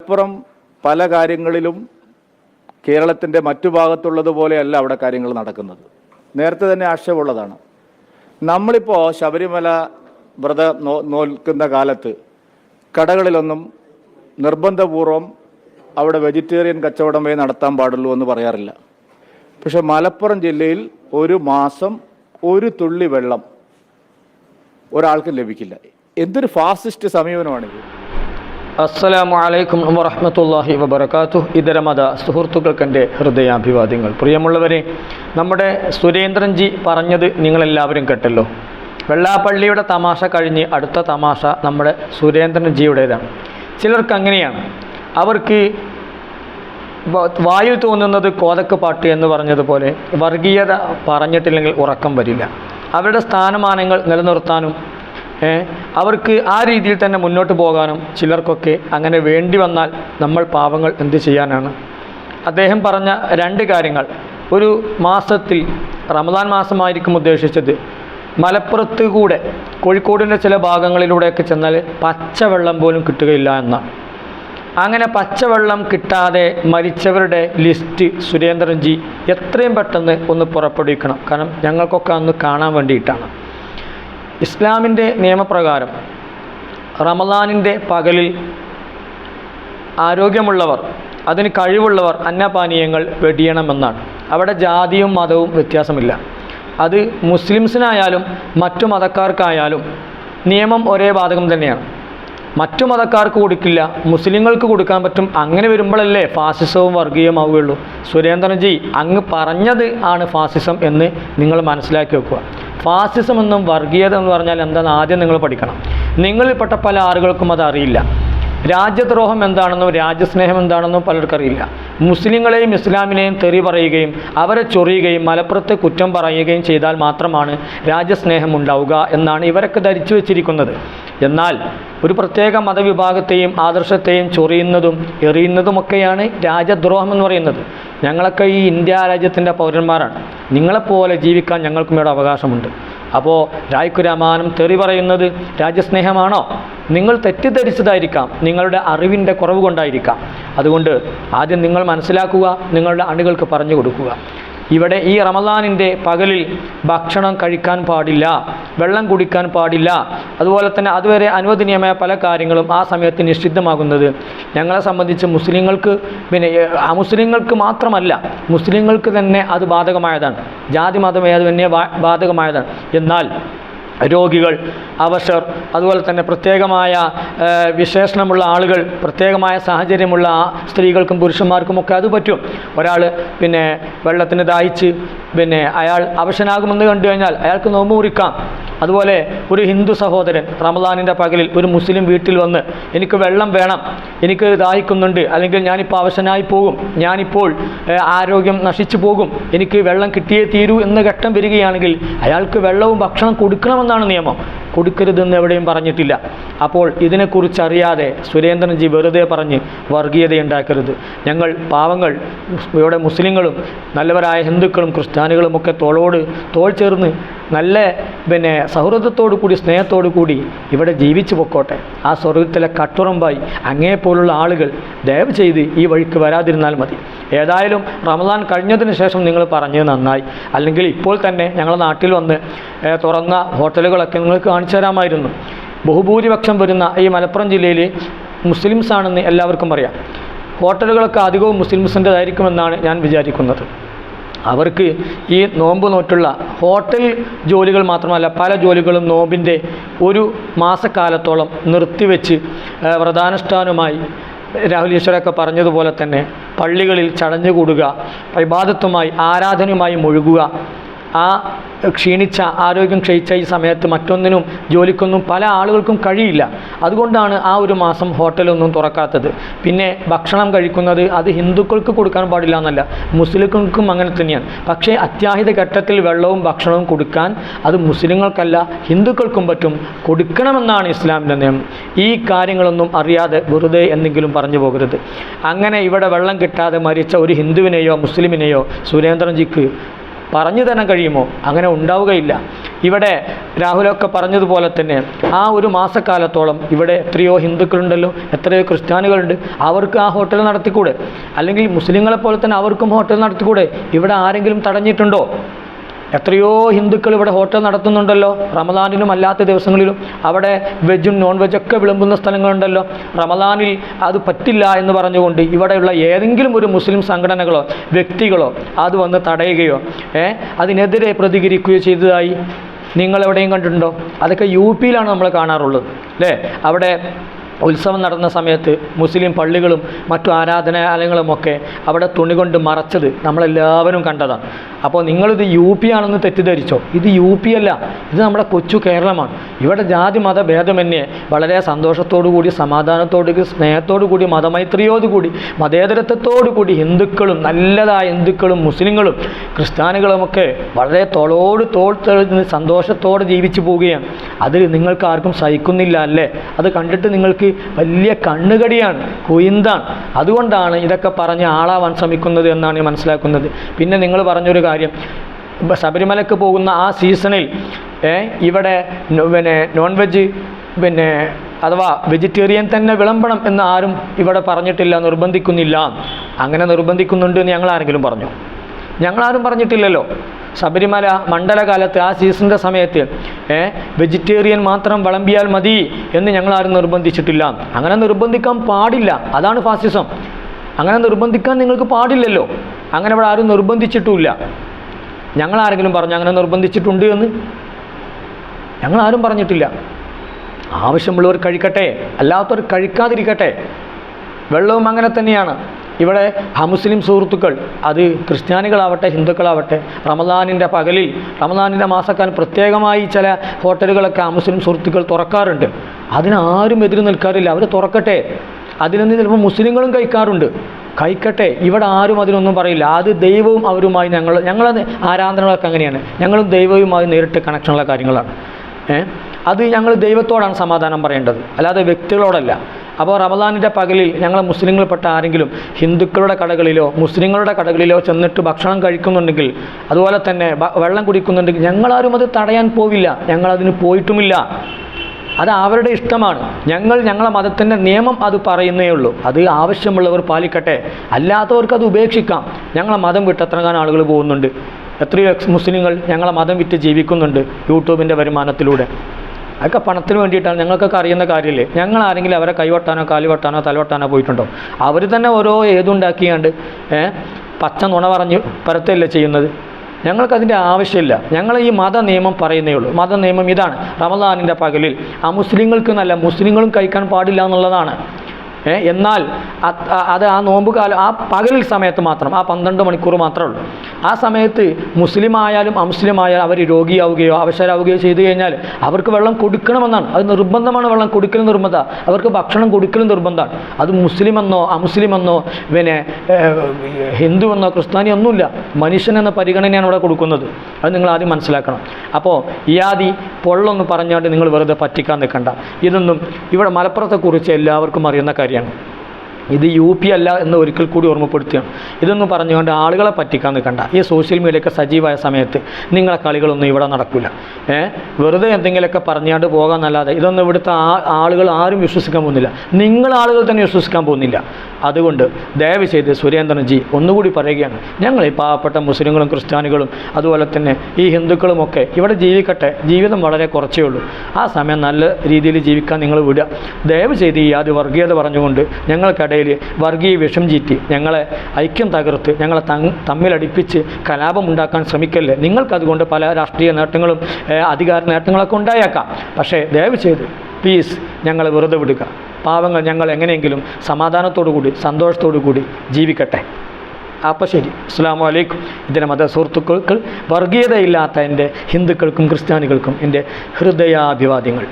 മലപ്പുറം പല കാര്യങ്ങളിലും കേരളത്തിന്റെ മറ്റു ഭാഗത്തുള്ളതുപോലെയല്ല അവിടെ കാര്യങ്ങൾ നടക്കുന്നത്. നേരത്തെ തന്നെ ആക്ഷേപമുള്ളതാണ് നമ്മളിപ്പോൾ ശബരിമല വ്രത നോ നോൽക്കുന്ന കാലത്ത് കടകളിലൊന്നും നിർബന്ധപൂർവം അവിടെ വെജിറ്റേറിയൻ കച്ചവടമേ നടത്താൻ പാടുള്ളൂ എന്ന് പറയാറില്ല. പക്ഷെ മലപ്പുറം ജില്ലയിൽ ഒരു മാസം ഒരു തുള്ളി വെള്ളം ഒരാൾക്കും ലഭിക്കില്ല. എന്തൊരു ഫാസിസ്റ്റ് സമീപനമാണിത്. അസ്സലാമു അലൈക്കും വറഹമത്തല്ലാഹി വബർക്കാത്തു ഇതരമത സുഹൃത്തുക്കൾക്കെന്റെ ഹൃദയാഭിവാദ്യങ്ങൾ. പ്രിയമുള്ളവരെ നമ്മുടെ സുരേന്ദ്രൻജി പറഞ്ഞത് നിങ്ങളെല്ലാവരും കേട്ടല്ലോ. വെള്ളാപ്പള്ളിയുടെ തമാശ കഴിഞ്ഞ് അടുത്ത തമാശ നമ്മുടെ സുരേന്ദ്രൻജിയുടേതാണ്. ചിലർക്ക് അങ്ങനെയാണ് അവർക്ക് വായു വായിൽ തോന്നുന്നത് കോതക്ക് പാട്ട് എന്ന് പറഞ്ഞതുപോലെ വർഗീയത പറഞ്ഞിട്ടില്ലെങ്കിൽ ഉറക്കം വരില്ല. അവരുടെ സ്ഥാനമാനങ്ങൾ നിലനിർത്താനും അവർക്ക് ആ രീതിയിൽ തന്നെ മുന്നോട്ട് പോകാനും ചിലർക്കൊക്കെ അങ്ങനെ വേണ്ടി വന്നാൽ നമ്മൾ പാവങ്ങൾ എന്ത് ചെയ്യാനാണ്? അദ്ദേഹം പറഞ്ഞ രണ്ട് കാര്യങ്ങൾ. ഒരു മാസത്തിൽ റമദാൻ മാസമായിരിക്കും ഉദ്ദേശിച്ചത്. മലപ്പുറത്ത് കൂടെ കോഴിക്കോടിന്റെ ചില ഭാഗങ്ങളിലൂടെയൊക്കെ ചെന്നാൽ പച്ചവെള്ളം പോലും കിട്ടുകയില്ല എന്നാണ്. അങ്ങനെ പച്ചവെള്ളം കിട്ടാതെ മരിച്ചവരുടെ ലിസ്റ്റ് സുരേന്ദ്രൻജി എത്രയും പെട്ടെന്ന് ഒന്ന് പുറപ്പെടുവിക്കണം. കാരണം ഞങ്ങൾക്കൊക്കെ അന്ന് കാണാൻ വേണ്ടിയിട്ടാണ്. ഇസ്ലാമിന്റെ നിയമപ്രകാരം റമദാനിന്റെ പകലിൽ ആരോഗ്യമുള്ളവർ അതിന് കഴിവുള്ളവർ അന്നപാനീയങ്ങൾ വെടിയണമെന്നാണ്. അവിടെ ജാതിയും മതവും വ്യത്യാസമില്ല. അത് മുസ്ലിംസിനായാലും മറ്റു മതക്കാർക്കായാലും നിയമം ഒരേ ബാധകം തന്നെയാണ്. മറ്റു മതക്കാർക്ക് കൊടുക്കില്ല മുസ്ലിങ്ങൾക്ക് കൊടുക്കാൻ പറ്റും അങ്ങനെ വരുമ്പോഴല്ലേ ഫാസിസവും വർഗീയമാവുകയുള്ളൂ സുരേന്ദ്രൻജി അങ്ങ് പറഞ്ഞത് ആണ് ഫാസിസം എന്ന് നിങ്ങൾ മനസ്സിലാക്കി വെക്കുക. ഫാസിസം എന്നും വർഗീയത എന്ന് പറഞ്ഞാൽ എന്താണെന്ന് ആദ്യം നിങ്ങൾ പഠിക്കണം. നിങ്ങളിൽപ്പെട്ട പല ആളുകൾക്കും അത് അറിയില്ല. രാജ്യദ്രോഹം എന്താണെന്നും രാജ്യസ്നേഹം എന്താണെന്നും പലർക്കും അറിയില്ല. മുസ്ലിങ്ങളെയും ഇസ്ലാമിനെയും തെറി പറയുകയും അവരെ ചൊറിയുകയും മലപ്പുറത്തെ കുറ്റം പറയുകയും ചെയ്താൽ മാത്രമാണ് രാജ്യസ്നേഹം ഉണ്ടാവുക എന്നാണ് ഇവരൊക്കെ ധരിച്ചു വച്ചിരിക്കുന്നത്. എന്നാൽ ഒരു പ്രത്യേക മതവിഭാഗത്തെയും ആദർശത്തെയും ചൊറിയുന്നതും എറിയുന്നതുമൊക്കെയാണ് രാജ്യദ്രോഹം എന്ന് പറയുന്നത്. ഞങ്ങളൊക്കെ ഈ ഇന്ത്യ രാജ്യത്തിന്റെ പൗരന്മാരാണ്. നിങ്ങളെപ്പോലെ ജീവിക്കാൻ ഞങ്ങൾക്കും ഇവിടെ അവകാശമുണ്ട്. അപ്പോൾ രായ്ക്കുരാമാനം തെറി പറയുന്നത് രാജ്യസ്നേഹമാണോ? നിങ്ങൾ തെറ്റിദ്ധരിച്ചതായിരിക്കാം. നിങ്ങളുടെ അറിവിന്റെ കുറവ് കൊണ്ടായിരിക്കാം. അതുകൊണ്ട് ആദ്യം നിങ്ങൾ മനസ്സിലാക്കുക നിങ്ങളുടെ അണികൾക്ക് പറഞ്ഞു കൊടുക്കുക. ഇവിടെ ഈ റമദാനിന്റെ പകലിൽ ഭക്ഷണം കഴിക്കാൻ പാടില്ല വെള്ളം കുടിക്കാൻ പാടില്ല. അതുപോലെ തന്നെ അതുവരെ അനുവദനീയമായ പല കാര്യങ്ങളും ആ സമയത്ത് നിഷിദ്ധമാകുന്നത് ഞങ്ങളെ സംബന്ധിച്ച് മുസ്ലിങ്ങൾക്ക് പിന്നെ അമുസ്ലിങ്ങൾക്ക് മാത്രമല്ല മുസ്ലിങ്ങൾക്ക് തന്നെ അത് ബാധകമായതാണ്. ജാതി മതം ഏത് തന്നെ ബാധകമായതാണ്. എന്നാൽ രോഗികൾ അവശർ അതുപോലെ തന്നെ പ്രത്യേകമായ വിശേഷണമുള്ള ആളുകൾ പ്രത്യേകമായ സാഹചര്യമുള്ള സ്ത്രീകൾക്കും പുരുഷന്മാർക്കും ഒക്കെ അത് പറ്റും. ഒരാൾ പിന്നെ വെള്ളത്തിന് ദാഹിച്ച് പിന്നെ അയാൾ അവശനാകുമെന്ന് കണ്ടു കഴിഞ്ഞാൽ അയാൾക്ക് നോമ്പ് മുറിക്കാം. അതുപോലെ ഒരു ഹിന്ദു സഹോദരൻ റമദാനിന്റെ പകലിൽ ഒരു മുസ്ലിം വീട്ടിൽ വന്ന് എനിക്ക് വെള്ളം വേണം എനിക്ക് ദാഹിക്കുന്നുണ്ട് അല്ലെങ്കിൽ ഞാനിപ്പോൾ അവശനായി പോകും ഞാനിപ്പോൾ ആരോഗ്യം നശിച്ചു പോകും എനിക്ക് വെള്ളം കിട്ടിയേ തീരൂ എന്ന ഘട്ടം വരികയാണെങ്കിൽ അയാൾക്ക് വെള്ളവും ഭക്ഷണം കൊടുക്കണമെന്നാണ് നിയമം. കൊടുക്കരുതെന്ന് എവിടെയും പറഞ്ഞിട്ടില്ല. അപ്പോൾ ഇതിനെക്കുറിച്ചറിയാതെ സുരേന്ദ്രൻജി വെറുതെ പറഞ്ഞ് വർഗീയതയുണ്ടാക്കരുത് ഞങ്ങൾ പാവങ്ങൾ ഇവിടെ മുസ്ലിങ്ങളും നല്ലവരായ ഹിന്ദുക്കളും ക്രിസ്ത്യാനികളും ഒക്കെ തോളോട് തോൾ ചേർന്ന് നല്ല പിന്നെ സൗഹൃദത്തോടു കൂടി സ്നേഹത്തോടു കൂടി ഇവിടെ ജീവിച്ചു പൊക്കോട്ടെ. ആ സ്വർഗത്തിലെ കട്ടുറമ്പായി അങ്ങേപ്പോലുള്ള ആളുകൾ ദയവ് ചെയ്ത് ഈ വഴിക്ക് വരാതിരുന്നാൽ മതി. ഏതായാലും റമദാൻ കഴിഞ്ഞതിന് ശേഷം നിങ്ങൾ പറഞ്ഞത് നന്നായി. അല്ലെങ്കിൽ ഇപ്പോൾ തന്നെ ഞങ്ങളുടെ നാട്ടിൽ വന്ന് തുറന്ന ഹോട്ടലുകളൊക്കെ നിങ്ങൾക്ക് കാണിച്ചു തരാമായിരുന്നു. ബഹുഭൂരിപക്ഷം വരുന്ന ഈ മലപ്പുറം ജില്ലയിൽ മുസ്ലിംസ് ആണെന്ന് എല്ലാവർക്കും അറിയാം. ഹോട്ടലുകളൊക്കെ അധികവും മുസ്ലിംസിന്റെതായിരിക്കുമെന്നാണ് ഞാൻ വിചാരിക്കുന്നത്. അവർക്ക് ഈ നോമ്പ് നോറ്റുള്ള ഹോട്ടൽ ജോലികൾ മാത്രമല്ല പല ജോലികളും നോമ്പിന്റെ ഒരു മാസക്കാലത്തോളം നിർത്തിവെച്ച് വ്രതാനുഷ്ഠാനമായി രാഹുൽ ഈശ്വരൊക്കെ പറഞ്ഞതുപോലെ തന്നെ പള്ളികളിൽ ചടഞ്ഞുകൂടുക ഇബാദത്തുമായി ആരാധനയുമായി മുഴുകുക ആ ക്ഷീണിച്ച ആരോഗ്യം ക്ഷയിച്ച ഈ സമയത്ത് മറ്റൊന്നിനും ജോലിക്കൊന്നും പല ആളുകൾക്കും കഴിയില്ല. അതുകൊണ്ടാണ് ആ ഒരു മാസം ഹോട്ടലൊന്നും തുറക്കാത്തത്. പിന്നെ ഭക്ഷണം കഴിക്കുന്നത് അത് ഹിന്ദുക്കൾക്ക് കൊടുക്കാൻ പാടില്ല എന്നല്ല മുസ്ലിങ്ങൾക്കും അങ്ങനെ തന്നെയാണ്. പക്ഷേ അത്യാഹിത ഘട്ടത്തിൽ വെള്ളവും ഭക്ഷണവും കൊടുക്കാൻ അത് മുസ്ലിങ്ങൾക്കല്ല ഹിന്ദുക്കൾക്കും പറ്റും. കൊടുക്കണമെന്നാണ് ഇസ്ലാമിന്റെ നിയമം. ഈ കാര്യങ്ങളൊന്നും അറിയാതെ വെറുതെ എന്തെങ്കിലും പറഞ്ഞു പോകരുത്. അങ്ങനെ ഇവിടെ വെള്ളം കിട്ടാതെ മരിച്ച ഒരു ഹിന്ദുവിനെയോ മുസ്ലിമിനെയോ സുരേന്ദ്രൻജിക്ക് പറഞ്ഞു തരാൻ കഴിയുമോ? അങ്ങനെ ഉണ്ടാവുകയില്ല. ഇവിടെ രാഹുലൊക്കെ പറഞ്ഞതുപോലെ തന്നെ ആ ഒരു മാസക്കാലത്തോളം ഇവിടെ എത്രയോ ഹിന്ദുക്കളുണ്ടല്ലോ എത്രയോ ക്രിസ്ത്യാനികളുണ്ട് അവർക്ക് ആ ഹോട്ടൽ നടത്തിക്കൂടെ? അല്ലെങ്കിൽ മുസ്ലിങ്ങളെ പോലെ തന്നെ അവർക്കും ഹോട്ടൽ നടത്തിക്കൂടെ? ഇവിടെ ആരെങ്കിലും തടഞ്ഞിട്ടുണ്ടോ? എത്രയോ ഹിന്ദുക്കൾ ഇവിടെ ഹോട്ടൽ നടത്തുന്നുണ്ടല്ലോ. റമദാനിലും അല്ലാത്ത ദിവസങ്ങളിലും അവിടെ വെജും നോൺ വെജൊക്കെ വിളമ്പുന്ന സ്ഥലങ്ങളുണ്ടല്ലോ. റമദാനിൽ അത് പറ്റില്ല എന്ന് പറഞ്ഞുകൊണ്ട് ഇവിടെയുള്ള ഏതെങ്കിലും ഒരു മുസ്ലിം സംഘടനകളോ വ്യക്തികളോ അത് വന്ന് തടയുകയോ ഏ അതിനെതിരെ പ്രതികരിക്കുകയോ ചെയ്തതായി നിങ്ങൾ എവിടെയും കണ്ടിട്ടുണ്ടോ? അതൊക്കെ യു പിയിലാണ് നമ്മൾ കാണാറുള്ളത് അല്ലേ? അവിടെ ഉത്സവം നടന്ന സമയത്ത് മുസ്ലിം പള്ളികളും മറ്റു ആരാധനാലയങ്ങളുമൊക്കെ അവിടെ തുണി കൊണ്ട് മറച്ചത് നമ്മളെല്ലാവരും കണ്ടതാണ്. അപ്പോൾ നിങ്ങളിത് യു പി ആണെന്ന് തെറ്റിദ്ധരിച്ചോ? ഇത് യു പി അല്ല. ഇത് നമ്മുടെ കൊച്ചു കേരളമാണ്. ഇവിടെ ജാതി മത ഭേദമന്യേ വളരെ സന്തോഷത്തോടു കൂടി സമാധാനത്തോടു സ്നേഹത്തോടു കൂടി മതമൈത്രിയോടുകൂടി മതേതരത്വത്തോടു കൂടി ഹിന്ദുക്കളും നല്ലതായ ഹിന്ദുക്കളും മുസ്ലിങ്ങളും ക്രിസ്ത്യാനികളുമൊക്കെ വളരെ തോളോട് തോൾ തെളിഞ്ഞ് സന്തോഷത്തോടെ ജീവിച്ചു പോവുകയാണ്. അത് നിങ്ങൾക്ക് ആർക്കും സഹിക്കുന്നില്ല അല്ലേ? അത് കണ്ടിട്ട് നിങ്ങൾക്ക് വലിയ കണ്ണുകടിയാണ് കുയിന്താണ്. അതുകൊണ്ടാണ് ഇതൊക്കെ പറഞ്ഞ് ആളാവാൻ ശ്രമിക്കുന്നത് എന്നാണ് മനസ്സിലാക്കുന്നത്. പിന്നെ നിങ്ങൾ പറഞ്ഞൊരു കാര്യം ശബരിമലക്ക് പോകുന്ന ആ സീസണിൽ ഇവിടെ പിന്നെ നോൺ വെജ് പിന്നെ അഥവാ വെജിറ്റേറിയൻ തന്നെ വിളമ്പണം എന്ന് ആരും ഇവിടെ പറഞ്ഞിട്ടില്ല നിർബന്ധിക്കുന്നില്ല. അങ്ങനെ നിർബന്ധിക്കുന്നുണ്ട് എന്ന് ഞങ്ങൾ ആരെങ്കിലും പറഞ്ഞു? ഞങ്ങളാരും പറഞ്ഞിട്ടില്ലല്ലോ. ശബരിമല മണ്ഡലകാലത്ത് ആ സീസണിന്റെ സമയത്ത് വെജിറ്റേറിയൻ മാത്രം വിളമ്പിയാൽ മതി എന്ന് ഞങ്ങളാരും നിർബന്ധിച്ചിട്ടില്ല. അങ്ങനെ നിർബന്ധിക്കാൻ പാടില്ല. അതാണ് ഫാസിസം. അങ്ങനെ നിർബന്ധിക്കാൻ നിങ്ങൾക്ക് പാടില്ലല്ലോ. അങ്ങനെ ഇവിടെ ആരും നിർബന്ധിച്ചിട്ടുമില്ല. ഞങ്ങൾ ആരെങ്കിലും പറഞ്ഞു അങ്ങനെ നിർബന്ധിച്ചിട്ടുണ്ട് എന്ന്? ഞങ്ങൾ ആരും പറഞ്ഞിട്ടില്ല. ആവശ്യമുള്ളവർ കഴിക്കട്ടെ. അല്ലാത്തവർ കഴിക്കാതിരിക്കട്ടെ. വെള്ളവും അങ്ങനെ തന്നെയാണ്. ഇവിടെ അമുസ്ലിം സുഹൃത്തുക്കൾ അത് ക്രിസ്ത്യാനികളാവട്ടെ ഹിന്ദുക്കളാവട്ടെ റമദാനിന്റെ പകലിൽ റമദാനിന്റെ മാസക്കാലം പ്രത്യേകമായി ചില ഹോട്ടലുകളൊക്കെ അമുസ്ലിം സുഹൃത്തുക്കൾ തുറക്കാറുണ്ട്. അതിനാരും എതിര് നിൽക്കാറില്ല. അവർ തുറക്കട്ടെ. അതിൽ നിന്ന് ചിലപ്പോൾ മുസ്ലിങ്ങളും കഴിക്കാറുണ്ട്. കഴിക്കട്ടെ. ഇവിടെ ആരും അതിനൊന്നും പറയില്ല. അത് ദൈവവും അവരുമായി ഞങ്ങൾ ഞങ്ങളത് ആരാധനകളൊക്കെ അങ്ങനെയാണ്. ഞങ്ങളും ദൈവവുമായി നേരിട്ട് കണക്ഷനുള്ള കാര്യങ്ങളാണ്. ഏ? അത് ഞങ്ങൾ ദൈവത്തോടാണ് സമാധാനം പറയേണ്ടത്. അല്ലാതെ വ്യക്തികളോടല്ല. അപ്പോൾ റമദാനിന്റെ പകലിൽ ഞങ്ങൾ മുസ്ലിങ്ങളിൽപ്പെട്ട ആരെങ്കിലും ഹിന്ദുക്കളുടെ കടകളിലോ മുസ്ലിങ്ങളുടെ കടകളിലോ ചെന്നിട്ട് ഭക്ഷണം കഴിക്കുന്നുണ്ടെങ്കിൽ അതുപോലെ തന്നെ വെള്ളം കുടിക്കുന്നുണ്ടെങ്കിൽ ഞങ്ങളാരും അത് തടയാൻ പോവില്ല. ഞങ്ങളതിന് പോയിട്ടുമില്ല. അത് അവരുടെ ഇഷ്ടമാണ്. ഞങ്ങൾ ഞങ്ങളെ മതത്തിന്റെ നിയമം അത് പറയുന്നേ ഉള്ളൂ. അത് ആവശ്യമുള്ളവർ പാലിക്കട്ടെ. അല്ലാത്തവർക്ക് അത് ഉപേക്ഷിക്കാം. ഞങ്ങളെ മതം വിട്ട് എത്ര എത്രങ്ങാനും ആളുകൾ പോകുന്നുണ്ട്. എത്രയോ മുസ്ലിങ്ങൾ ഞങ്ങളെ മതം വിറ്റ് ജീവിക്കുന്നുണ്ട് യൂട്യൂബിന്റെ വരുമാനത്തിലൂടെ. അതൊക്കെ പണത്തിന് വേണ്ടിയിട്ടാണ്. ഞങ്ങൾക്കൊക്കെ അറിയുന്ന കാര്യമില്ലേ? ഞങ്ങൾ ആരെങ്കിലും അവരെ കൈവട്ടാനോ കാലുവട്ടാനോ തലവട്ടാനോ പോയിട്ടുണ്ടോ? അവർ തന്നെ ഓരോ ഏതുണ്ടാക്കിയാണ്ട് പച്ച നുണ പറഞ്ഞ് പരത്തല്ലേ ചെയ്യുന്നത്? ഞങ്ങൾക്കതിന്റെ ആവശ്യമില്ല. ഞങ്ങൾ ഈ മത നിയമം പറയുന്നേ ഉള്ളൂ. മത നിയമം ഇതാണ്. റമദാനിന്റെ പകലിൽ ആ മുസ്ലിങ്ങൾക്ക് നല്ല മുസ്ലിങ്ങളും കഴിക്കാൻ പാടില്ല എന്നുള്ളതാണ്. എന്നാൽ അത് ആ നോമ്പ് കാലം ആ പകലിൽ സമയത്ത് മാത്രം ആ പന്ത്രണ്ട് മണിക്കൂർ മാത്രമേ ഉള്ളൂ. ആ സമയത്ത് മുസ്ലിം ആയാലും അമുസ്ലിം ആയാലും അവർ രോഗിയാവുകയോ അവശരാവുകയോ ചെയ്തു കഴിഞ്ഞാൽ അവർക്ക് വെള്ളം കൊടുക്കണമെന്നാണ്. അത് നിർബന്ധമാണ് വെള്ളം കൊടുക്കൽ നിർബന്ധമാണ് അവർക്ക് ഭക്ഷണം കൊടുക്കലും നിർബന്ധമാണ് അത് മുസ്ലിം എന്നോ അമുസ്ലിം എന്നോ പിന്നെ ഹിന്ദു എന്നോ ക്രിസ്ത്യാനി ഒന്നുമില്ല മനുഷ്യൻ എന്ന പരിഗണനയാണ് ഇവിടെ കൊടുക്കുന്നത്. അത് നിങ്ങൾ ആദ്യം മനസ്സിലാക്കണം. അപ്പോൾ ഇയാദി പൊള്ളൊന്ന് പറഞ്ഞാണ്ട് നിങ്ങൾ വെറുതെ പറ്റിക്കാൻ നിൽക്കണ്ട. ഇതൊന്നും ഇവിടെ മലപ്പുറത്തെക്കുറിച്ച് എല്ലാവർക്കും അറിയുന്ന കാര്യമാണ്. ഇത് യു പി അല്ല എന്ന് ഒരിക്കൽ കൂടി ഓർമ്മപ്പെടുത്തുകയാണ്. ഇതൊന്നും പറഞ്ഞുകൊണ്ട് ആളുകളെ പറ്റിക്കാൻ നിൽക്കണ്ട. ഈ സോഷ്യൽ മീഡിയയൊക്കെ സജീവമായ സമയത്ത് നിങ്ങളെ കളികളൊന്നും ഇവിടെ നടക്കില്ല ഏ? വെറുതെ എന്തെങ്കിലുമൊക്കെ പറഞ്ഞാണ്ട് പോകാമെന്നല്ലാതെ ഇതൊന്നും ഇവിടുത്തെ ആളുകൾ ആരും വിശ്വസിക്കാൻ പോകുന്നില്ല. നിങ്ങൾ ആളുകൾ തന്നെ വിശ്വസിക്കാൻ പോകുന്നില്ല. അതുകൊണ്ട് ദയവ് ചെയ്ത് സുരേന്ദ്രൻജി ഒന്നുകൂടി പറയുകയാണ്. ഞങ്ങൾ ഈ പാവപ്പെട്ട മുസ്ലിങ്ങളും ക്രിസ്ത്യാനികളും അതുപോലെ തന്നെ ഈ ഹിന്ദുക്കളുമൊക്കെ ഇവിടെ ജീവിക്കട്ടെ. ജീവിതം വളരെ കുറച്ചേ ഉള്ളൂ. ആ സമയം നല്ല രീതിയിൽ ജീവിക്കാൻ നിങ്ങൾ വിടുക. ദയവ് ചെയ്ത് ഈ ആദ്യ വർഗീയത പറഞ്ഞുകൊണ്ട് ഞങ്ങൾക്കിടയിൽ വർഗീയ വിഷം ചീറ്റി ഞങ്ങളെ ഐക്യം തകർത്ത് ഞങ്ങളെ തമ്മിലടിപ്പിച്ച് കലാപം ഉണ്ടാക്കാൻ ശ്രമിക്കല്ലേ? നിങ്ങൾക്കതുകൊണ്ട് പല രാഷ്ട്രീയ നേട്ടങ്ങളും അധികാര നേട്ടങ്ങളൊക്കെ ഉണ്ടായേക്കാം. പക്ഷേ ദയവ് ചെയ്ത് പ്ലീസ് ഞങ്ങളെ വെറുതെ വിടുക. പാവങ്ങൾ ഞങ്ങൾ എങ്ങനെയെങ്കിലും സമാധാനത്തോടു കൂടി സന്തോഷത്തോടു കൂടി ജീവിക്കട്ടെ. അപ്പോൾ ശരി. അസ്സാം വലൈക്കും ഇതിന്റെ മത സുഹൃത്തുക്കൾക്ക് വർഗീയതയില്ലാത്ത എന്റെ ഹിന്ദുക്കൾക്കും ക്രിസ്ത്യാനികൾക്കും എന്റെ ഹൃദയാഭിവാദ്യങ്ങൾ.